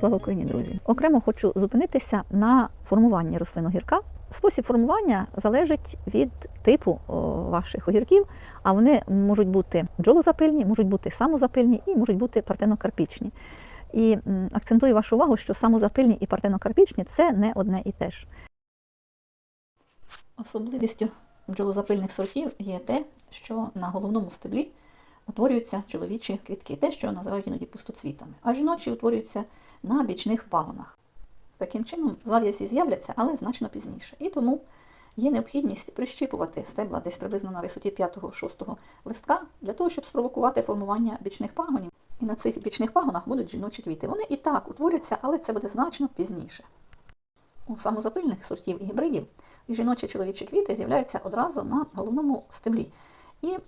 Слава Україні, друзі! Окремо хочу зупинитися на формуванні рослин огірка. Спосіб формування залежить від типу ваших огірків, а вони можуть бути бджолозапильні, можуть бути самозапильні і можуть бути партенокарпічні. І акцентую вашу увагу, що самозапильні і партенокарпічні це не одне і те ж. Особливістю бджолозапильних сортів є те, що на головному стеблі утворюються чоловічі квітки, те, що називають іноді пустоцвітами, а жіночі утворюються на бічних пагонах. Таким чином, зав'язі з'являться, але значно пізніше. І тому є необхідність прищіпувати стебла десь приблизно на висоті 5-6 листка для того, щоб спровокувати формування бічних пагонів. І на цих бічних пагонах будуть жіночі квіти. Вони і так утворяться, але це буде значно пізніше. У самозапильних сортів і гібридів жіночі чоловічі квіти з'являються одразу на головному стеблі. І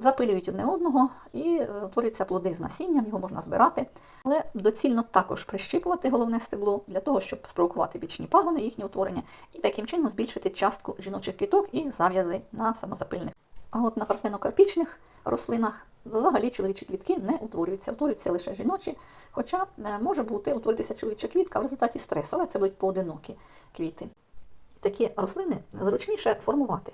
запилюють одне одного, і е, утворюються плоди з насінням, його можна збирати. Але доцільно також прищіпувати головне стебло для того, щоб спровокувати бічні пагони, їхнє утворення, і таким чином збільшити частку жіночих квіток і зав'язи на самозапильних. А от на партенокарпічних рослинах взагалі чоловічі квітки не утворюються, утворюються лише жіночі. Хоча е, може бути утворитися чоловіча квітка в результаті стресу, але це будуть поодинокі квіти. І такі рослини зручніше формувати.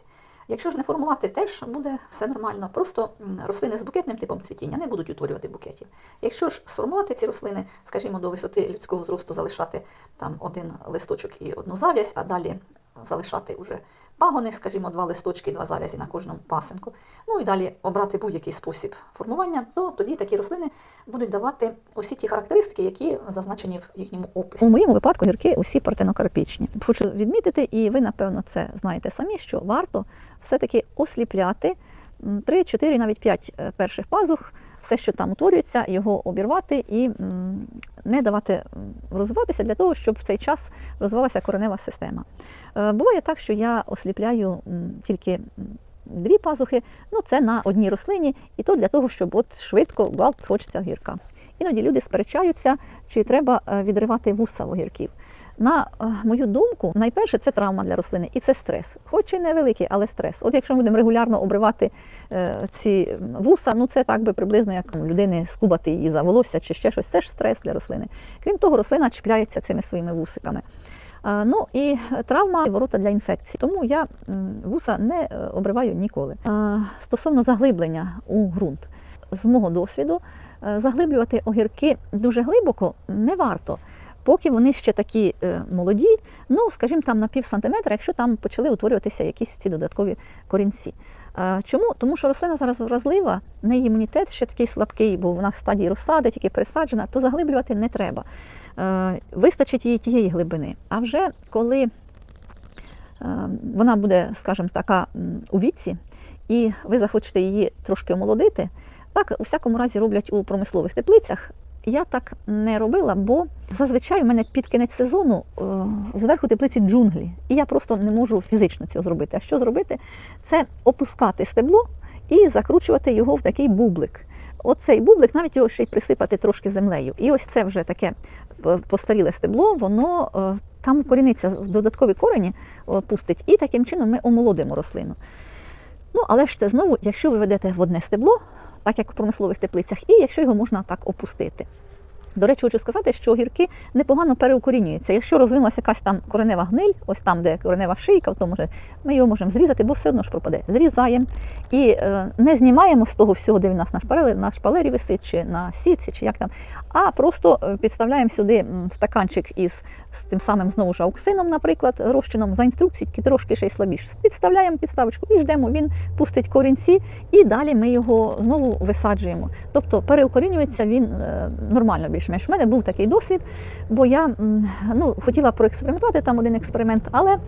Якщо ж не формувати, теж буде все нормально. Просто рослини з букетним типом цвітіння не будуть утворювати букетів. Якщо ж сформувати ці рослини, скажімо, до висоти людського зросту залишати там один листочок і одну зав'язь, а далі залишати уже пагони, скажімо, два листочки, два зав'язі на кожному пасинку. Ну і далі обрати будь-який спосіб формування, то тоді такі рослини будуть давати усі ті характеристики, які зазначені в їхньому описі. У моєму випадку гірки усі партенокарпічні. Хочу відмітити, і ви, напевно, це знаєте самі, що варто все-таки осліпляти 3, 4, навіть 5 перших пазух, все, що там утворюється, його обірвати і не давати розвиватися для того, щоб в цей час розвивалася коренева система. Е, Буває так, що я осліпляю тільки дві пазухи, ну це на одній рослині, і то для того, щоб от швидко гвалт хочеться огірка. Іноді люди сперечаються, чи треба е, відривати вуса в огірків. На е, мою думку, найперше це травма для рослини і це стрес. Хоч і невеликий, але стрес. От якщо ми будемо регулярно обривати е, ці вуса, ну це так би приблизно як людини скубати її за волосся чи ще щось. Це ж стрес для рослини. Крім того, рослина чіпляється цими своїми вусиками. Ну і травма ворота для інфекції. Тому я вуса не е, обриваю ніколи. Стосовно заглиблення у ґрунт, з мого досвіду, заглиблювати огірки дуже глибоко не варто. Поки вони ще такі е, молоді, ну скажімо, там на пів сантиметра, якщо там почали утворюватися якісь ці додаткові корінці. Чому? Тому що рослина зараз вразлива, в неї імунітет ще такий слабкий, бо вона в стадії розсади, тільки пересаджена, то заглиблювати не треба. Е, Вистачить їй тієї глибини. А вже коли е, вона буде, скажімо, така у віці, і ви захочете її трошки омолодити, так у всякому разі роблять у промислових теплицях. Я так не робила, бо зазвичай у мене під кінець сезону е, зверху теплиці джунглі, і я просто не можу фізично цього зробити. А що зробити? Це опускати стебло і закручувати його в такий бублик. Оцей бублик, навіть його ще й присипати трошки землею. І ось це вже таке постаріле стебло, воно е, там коріниться, додаткові корені е, пустить, і таким чином ми омолодимо рослину. Ну, але ж це знову, якщо ви ведете в одне стебло, так як у промислових теплицях, і якщо його можна так опустити. До речі, хочу сказати, що огірки непогано переукорінюються. Якщо розвинулася якась там коренева гниль, ось там, де коренева шийка, то може ми його можемо зрізати, бо все одно ж пропаде. Зрізаємо і е, не знімаємо з того всього, де він нас на шпалері, на шпалері висить, чи на сітці, чи як там, а просто е, підставляємо сюди стаканчик із з тим самим знову ж ауксином, наприклад, розчином за інструкцією, тільки трошки ще й слабіше. Підставляємо підставочку і ждемо, він пустить корінці, і далі ми його знову висаджуємо. Тобто переукорінюється він е, нормально більш-менш. У мене був такий досвід, бо я ну, хотіла проекспериментувати там один експеримент, але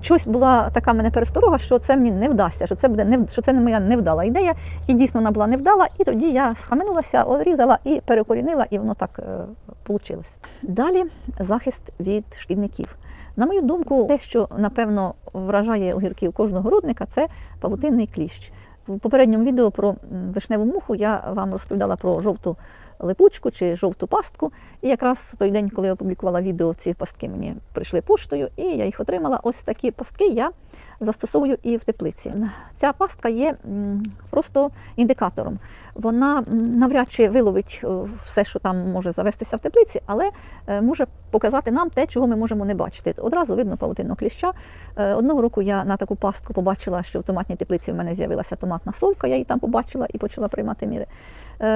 щось була така в мене пересторога, що це мені не вдасться, що це буде не що це не моя невдала ідея, і дійсно вона була невдала. І тоді я схаменулася, орізала і перекорінила, і воно так вийшло. Далі захист від шкідників. На мою думку, те, що напевно вражає огірків кожного городника, це павутинний кліщ. В попередньому відео про вишневу муху я вам розповідала про жовту липучку чи жовту пастку. І якраз в той день, коли я опублікувала відео, ці пастки мені прийшли поштою, і я їх отримала. Ось такі пастки я застосовую і в теплиці. Ця пастка є просто індикатором. Вона навряд чи виловить е, все, що там може завестися в теплиці, але е, може показати нам те, чого ми можемо не бачити. Одразу видно павутинного кліща. Е, Одного року я на таку пастку побачила, що в томатній теплиці в мене з'явилася томатна совка, я її там побачила і почала приймати міри.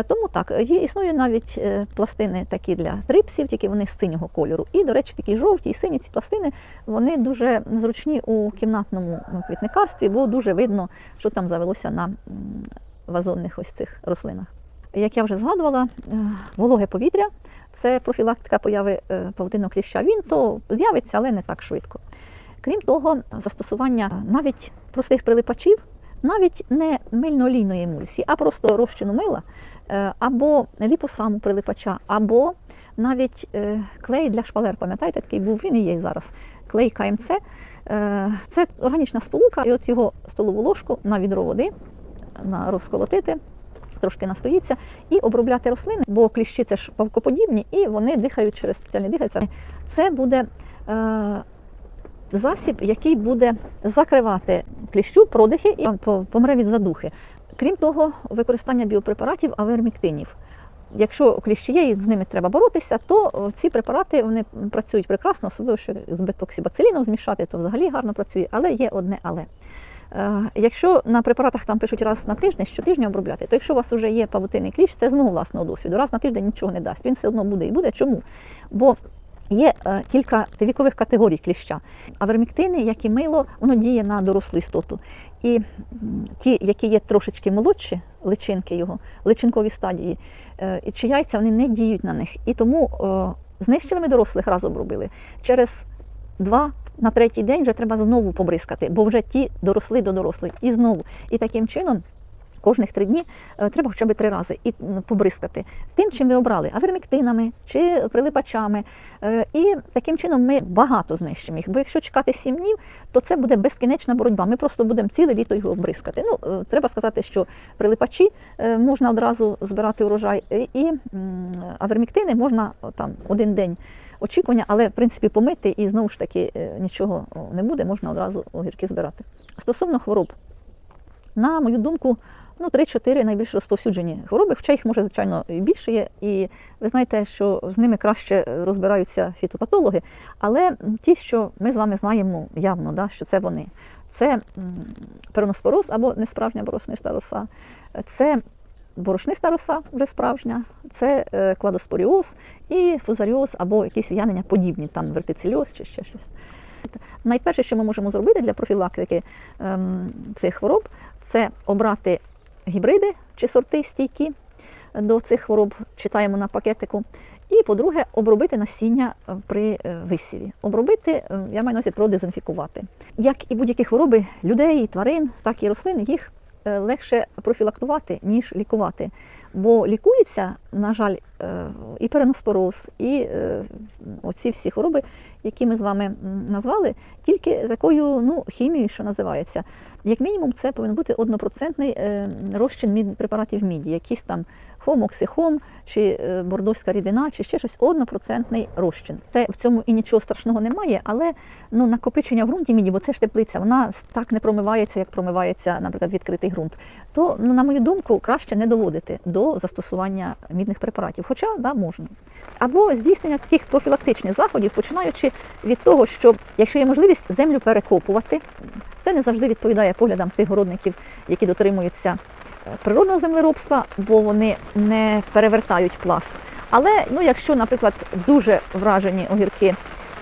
Тому так, є, існує навіть пластини такі для трипсів, тільки вони з синього кольору. І, до речі, такі жовті і сині ці пластини вони дуже зручні у кімнатному ну, квітникарстві, бо дуже видно, що там завелося на вазонних ось цих рослинах. Як я вже згадувала, е, вологе повітря це профілактика появи е, павутинного кліща. Він то з'явиться, але не так швидко. Крім того, застосування навіть простих прилипачів, навіть не мильно-олійної емульсії, а просто розчину мила е, або ліпосаму прилипача, або навіть е, клей для шпалер. Пам'ятаєте, такий був, він і є зараз. Клей КМЦ. Е, Це органічна сполука, і от його столову ложку на відро води розколотити, трошки настоїться, і обробляти рослини, бо кліщі це ж павкоподібні, і вони дихають через спеціальні дихальця. Це буде е, засіб, який буде закривати кліщу, продихи і помре від задухи. Крім того, використання біопрепаратів аверміктинів. Якщо кліщі є і з ними треба боротися, то ці препарати вони працюють прекрасно, особливо що з бетоксибациліном змішати, то взагалі гарно працює, але є одне але. Е, Якщо на препаратах там пишуть раз на тиждень, щотижня обробляти, то якщо у вас вже є павутинний кліщ, це з мого власного досвіду. Раз на тиждень нічого не дасть. Він все одно буде і буде. Чому? Бо є е, кілька вікових категорій кліща. Аверміктини, як і мило, воно діє на дорослу істоту. І ті, які є трошечки молодші, личинки його, личинкові стадії, е, чи яйця вони не діють на них. І тому знищили ми дорослих, раз обробили. Через два на третій день вже треба знову побризкати, бо вже ті доросли до дорослих. І знову. І таким чином. Кожних три дні е, треба хоча б три рази і побризкати тим, чим ви обрали аверміктинами чи прилипачами. Е, І таким чином ми багато знищимо їх. Бо якщо чекати сім днів, то це буде безкінечна боротьба. Ми просто будемо ціле літо його обризкати. Ну, е, треба сказати, що прилипачі можна одразу збирати урожай, і аверміктини можна там один день очікування, але в принципі помити і знову ж таки нічого не буде, можна одразу огірки збирати. Стосовно хвороб, на мою думку, ну 3-4 найбільш розповсюджені хвороби, хоча їх може, звичайно, більше є. І ви знаєте, що з ними краще розбираються фітопатологи, але ті, що ми з вами знаємо явно, да, що це вони. Це пероноспороз або несправжня борошниста роса, це борошниста роса вже справжня, це е, кладоспоріоз і фузаріоз або якісь в'янення подібні, там вертицильоз чи ще щось. Найперше, що ми можемо зробити для профілактики ем, цих хвороб, це обрати гібриди чи сорти стійкі до цих хвороб, читаємо на пакетику. І, по-друге, обробити насіння е, при е, висіві. Обробити, е, я маю на увазі продезінфікувати. Як і будь-які хвороби людей, тварин, так і рослин, їх легше профілактувати, ніж лікувати. Бо лікується, на жаль, е, і переноспороз, і е, оці всі хвороби, які ми з вами назвали, тільки такою ну, хімією, що називається. Як мінімум, це повинен бути однопроцентний е, розчин препаратів міді, якісь там хомоксихом, чи е, бордоська рідина, чи ще щось однопроцентний розчин. Це в цьому і нічого страшного немає, але ну, накопичення в ґрунті міді, бо це ж теплиця, вона так не промивається, як промивається, наприклад, відкритий ґрунт. То, ну, на мою думку, краще не доводити до застосування мідних препаратів, хоча да, можна. Або здійснення таких профілактичних заходів, починаючи від того, що якщо є можливість землю перекопувати, це не завжди відповідає поглядам тих городників, які дотримуються природного землеробства, бо вони не перевертають пласт. Але ну, якщо, наприклад, дуже вражені огірки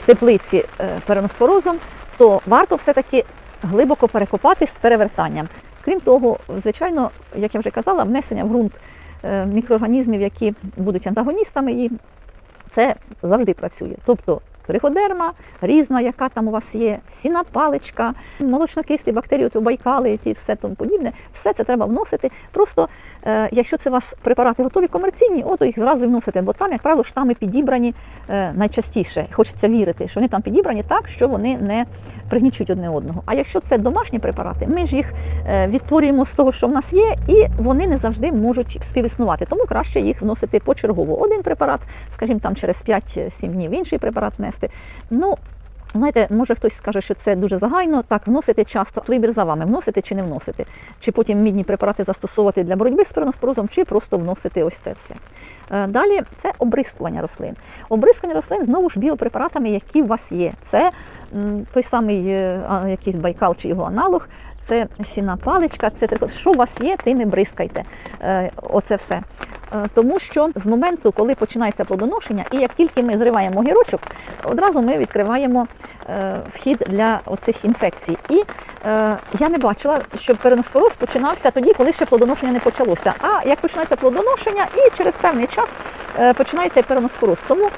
в теплиці е, переноспорозом, то варто все-таки глибоко перекопати з перевертанням. Крім того, звичайно, як я вже казала, внесення в ґрунт е, мікроорганізмів, які будуть антагоністами, і це завжди працює. Тобто триходерма, різна, яка там у вас є, сіна паличка, молочнокислі бактерії, от байкали, ті все тому подібне. Все це треба вносити. Просто е, якщо це у вас препарати готові комерційні, ото їх зразу і вносите, бо там, як правило, штами підібрані е, найчастіше. Хочеться вірити, що вони там підібрані так, що вони не пригнічують одне одного. А якщо це домашні препарати, ми ж їх е, відтворюємо з того, що в нас є, і вони не завжди можуть співіснувати. Тому краще їх вносити почергово. Один препарат, скажімо, там через 5-7 днів інший препарат внести. Ну, Знаєте, може хтось скаже, що це дуже загально, так вносити часто. Вибір за вами, вносити чи не вносити. Чи потім мідні препарати застосовувати для боротьби з переноспорозом, чи просто вносити ось це все. Е, Далі це обрискування рослин. Обрискування рослин знову ж біопрепаратами, які у вас є. Це той самий е, якийсь байкал чи його аналог, це сіна паличка, це що у вас є, тим і бризкайте. Е, Оце все. Е, Тому що з моменту, коли починається плодоношення, і як тільки ми зриваємо гірочок, одразу ми відкриваємо е, вхід для оцих інфекцій. І я не бачила, щоб переносфороз починався тоді, коли ще плодоношення не почалося. А як починається плодоношення, і через певний час починається переносфороз. Тому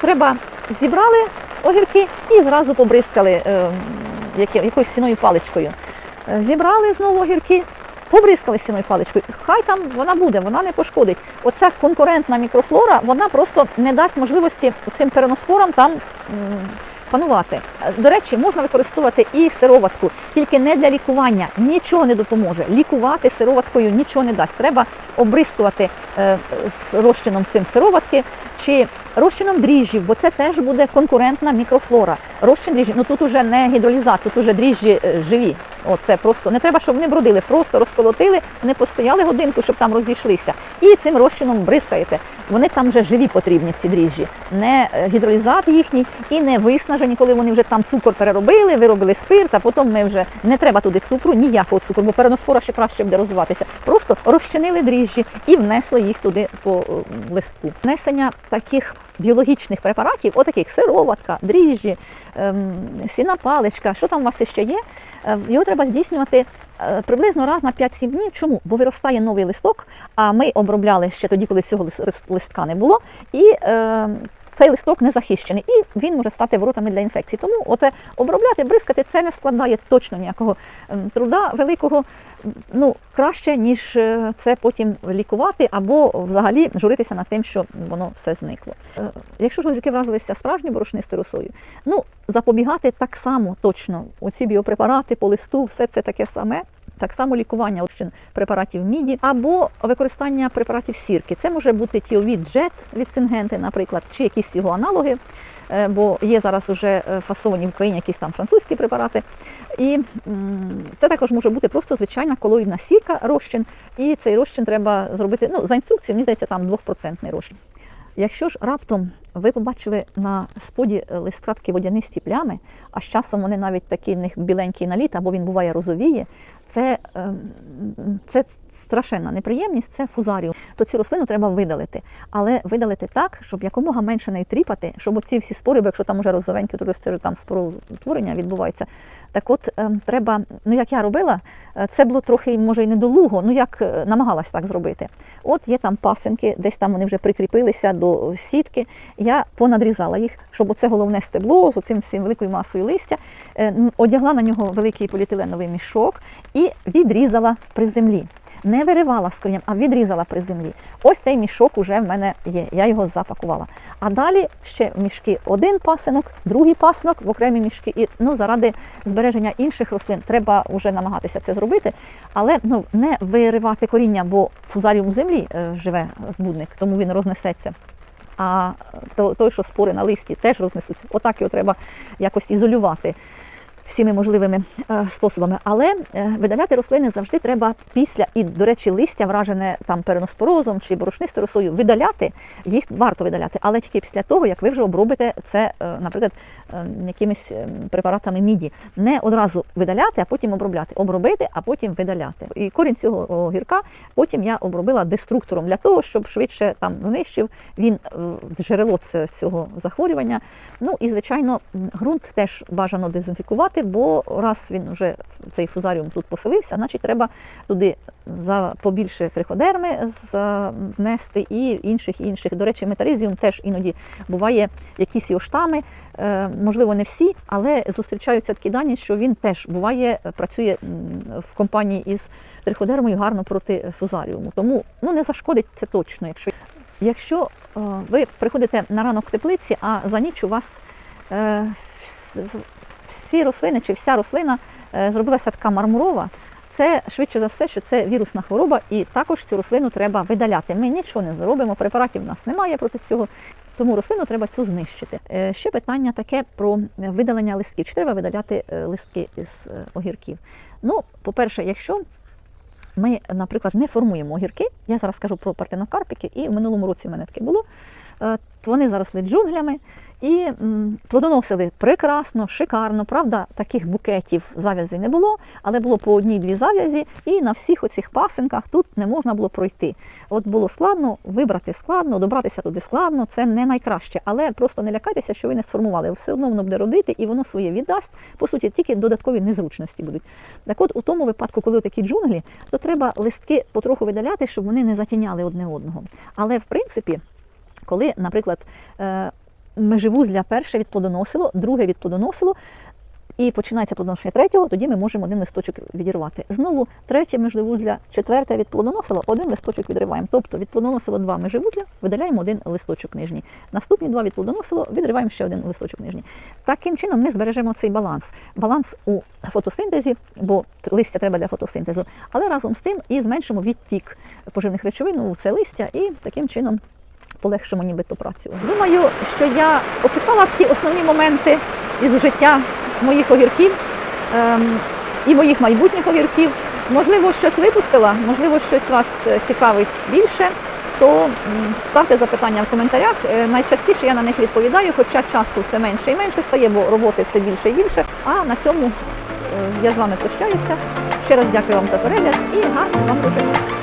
треба зібрали огірки і зразу побризкали якоюсь сіною паличкою. Е, Зібрали знову огірки, побризкали сіною паличкою. Хай там вона буде, вона не пошкодить. Оця конкурентна мікрофлора, вона просто не дасть можливості цим переноспорам там панувати. До речі, можна використовувати і сироватку, тільки не для лікування, нічого не допоможе. Лікувати сироваткою нічого не дасть. Треба обрискувати е, з розчином цим сироватки чи розчином дріжджів, бо це теж буде конкурентна мікрофлора. Розчин дріжджів, ну тут уже не гідролізат, тут уже дріжджі е, живі. Оце просто не треба, щоб вони бродили, просто розколотили, вони постояли годинку, щоб там розійшлися. І цим розчином бризкаєте. Вони там вже живі потрібні, ці дріжджі. Не е, гідролізат їхній і не виснажені, коли вони вже там цукор переробили, виробили спирт, а потім ми вже не треба туди цукру, ніякого цукру, бо переноспора ще краще буде розвиватися. Просто розчинили дріжджі і внесли їх туди по е, листку. Внесення таких біологічних препаратів, отаких сироватка, дріжджі, ем, сіна паличка, що там у вас ще є, е, його треба здійснювати е, приблизно раз на 5-7 днів. Чому? Бо виростає новий листок, а ми обробляли ще тоді, коли цього лис- лис- листка не було. І е, цей листок не захищений, і він може стати воротами для інфекцій. Тому оте обробляти, бризкати це не складає точно ніякого ем, труда великого. Ну краще ніж е, це потім лікувати або взагалі журитися над тим, що воно все зникло. Е, Якщо ж огірки вразилися справжньою борошнистою росою, ну запобігати так само точно. Оці біопрепарати по листу, все це таке саме. Так само лікування препаратів міді або використання препаратів сірки. Це може бути тіовід джет від Сингенти, наприклад, чи якісь його аналоги, е, бо є зараз уже е, фасовані в Україні якісь там французькі препарати. І це також може бути просто звичайна колоїдна сірка, розчин. І цей розчин треба зробити ну, за інструкцією, мені здається, там 2% розчин. Якщо ж раптом ви побачили на споді листатки водянисті плями, а з часом вони навіть такі в них біленький наліт, або він буває розовіє, це, ем, це страшенна неприємність, це фузаріум. То цю рослину треба видалити. Але видалити так, щоб якомога менше нею тріпати, щоб оці всі спори, бо якщо там уже розовенькі, то це вже там спороутворення відбувається. Так от ем, треба, ну як я робила, е, це було трохи, може, і недолуго, ну як е, намагалась так зробити. От є там пасинки, десь там вони вже прикріпилися до сітки. Я понадрізала їх, щоб оце головне стебло з оцим всім великою масою листя, е, одягла на нього великий поліетиленовий мішок і відрізала при землі. Не виривала з корінням, а відрізала при землі. Ось цей мішок уже в мене є. Я його запакувала. А далі ще в мішки один пасинок, другий пасинок в окремі мішки. І ну, заради збереження інших рослин треба вже намагатися це зробити, але ну, не виривати коріння, бо фузаріум землі е, живе збудник, тому він рознесеться. А той, що спори на листі, теж рознесуться. Отак його треба якось ізолювати всіми можливими е, способами. Але е, видаляти рослини завжди треба після, і, до речі, листя, вражене там переноспорозом чи борошнистою росою, видаляти, їх варто видаляти, але тільки після того, як ви вже обробите це, е, наприклад, якимись препаратами міді. Не одразу видаляти, а потім обробляти. Обробити, а потім видаляти. І корінь цього огірка потім я обробила деструктором для того, щоб швидше там знищив він джерело цього захворювання. Ну і звичайно, ґрунт теж бажано дезінфікувати, бо раз він вже цей фузаріум тут поселився, значить треба туди за побільше триходерми внести і інших і інших. До речі, метаризіум теж іноді буває якісь його штами, е, можливо, не всі, але зустрічаються такі дані, що він теж буває, працює в компанії із триходермою гарно проти фузаріуму. Тому ну не зашкодить це точно. Якщо Якщо е, ви приходите на ранок в теплиці, а за ніч у вас е, всі рослини чи вся рослина е, зробилася така мармурова, це швидше за все, що це вірусна хвороба, і також цю рослину треба видаляти. Ми нічого не зробимо, препаратів в нас немає проти цього. Тому рослину треба цю знищити. Е, Ще питання таке про видалення листків. Чи треба видаляти е, листки е, огірків? Ну, по-перше, якщо ми, наприклад, не формуємо огірки, я зараз скажу про партенокарпіки, і в минулому році в мене таке було. Вони заросли джунглями і плодоносили прекрасно, шикарно. Правда, таких букетів зав'язей не було, але було по одній-дві зав'язі, і на всіх оцих пасинках тут не можна було пройти. От було складно, вибрати складно, добратися туди складно, це не найкраще. Але просто не лякайтеся, що ви не сформували. Все одно воно буде родити і воно своє віддасть. По суті, тільки додаткові незручності будуть. Так от, у тому випадку, коли такі джунглі, то треба листки потроху видаляти, щоб вони не затіняли одне одного. Але в принципі, коли, наприклад, е, межевузля перше відплодоносило, друге відплодоносило, і починається плодоношення третього, тоді ми можемо один листочок відірвати. Знову третє межевузля, четверте відплодоносило, один листочок відриваємо. Тобто відплодоносило два межевузля, видаляємо один листочок нижній. Наступні два відплодоносило, відриваємо ще один листочок нижній. Таким чином ми збережемо цей баланс. Баланс у фотосинтезі, бо листя треба для фотосинтезу, але разом з тим і зменшимо відтік поживних речовин у це листя і таким чином полегшимо нібито працю. Думаю, що я описала ті основні моменти із життя моїх огірків ем, і моїх майбутніх огірків. Можливо, щось випустила, можливо, щось вас е, цікавить більше. То ставте запитання в коментарях. Е, Найчастіше я на них відповідаю, хоча часу все менше і менше стає, бо роботи все більше і більше. А на цьому е, я з вами прощаюся. Ще раз дякую вам за перегляд і гарного вам дуже.